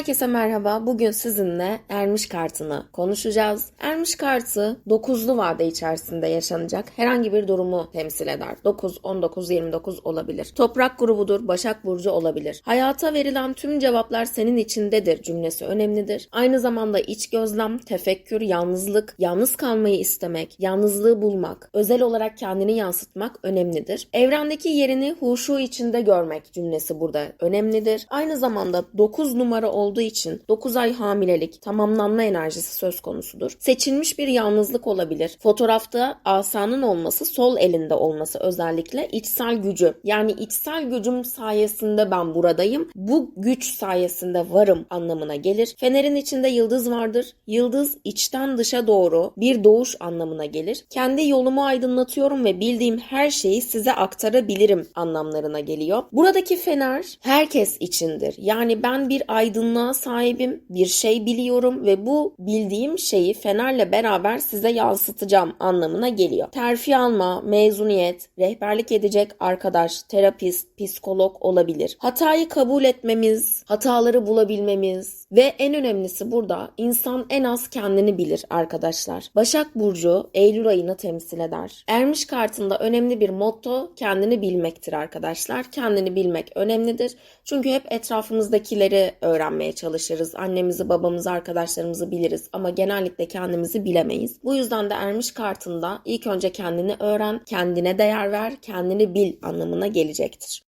Herkese merhaba. Bugün sizinle Ermiş kartını konuşacağız. Ermiş kartı 9'lu vade içerisinde yaşanacak herhangi bir durumu temsil eder. 9, 19, 29 olabilir. Toprak grubudur, Başak Burcu olabilir. Hayata verilen tüm cevaplar senin içindedir cümlesi önemlidir. Aynı zamanda iç gözlem, tefekkür, yalnızlık, yalnız kalmayı istemek, yalnızlığı bulmak, özel olarak kendini yansıtmak önemlidir. Evrendeki yerini huşu içinde görmek cümlesi burada önemlidir. Aynı zamanda 9 numara olduğu için 9 ay hamilelik, tamamlanma enerjisi söz konusudur. Seçilmiş bir yalnızlık olabilir. Fotoğrafta asanın olması, sol elinde olması özellikle içsel gücü. Yani içsel gücüm sayesinde ben buradayım. Bu güç sayesinde varım anlamına gelir. Fenerin içinde yıldız vardır. Yıldız içten dışa doğru bir doğuş anlamına gelir. Kendi yolumu aydınlatıyorum ve bildiğim her şeyi size aktarabilirim anlamlarına geliyor. Buradaki fener herkes içindir. Yani ben bir aydınlığa sahibim, bir şey biliyorum ve bu bildiğim şeyi fenerle beraber size yansıtacağım anlamına geliyor. Terfi alma, mezuniyet, rehberlik edecek arkadaş, terapist, psikolog olabilir. Hatayı kabul etmemiz, hataları bulabilmemiz ve en önemlisi burada insan en az kendini bilir arkadaşlar. Başak Burcu Eylül ayını temsil eder. Ermiş kartında önemli bir motto kendini bilmektir arkadaşlar. Kendini bilmek önemlidir. Çünkü hep etrafımızdakileri öğrenmeye çalışırız. Annemizi, babamızı, arkadaşlarımızı biliriz ama genellikle kendimizi bilemeyiz. Bu yüzden de Ermiş kartında ilk önce kendini öğren, kendine değer ver, kendini bil anlamına gelecektir.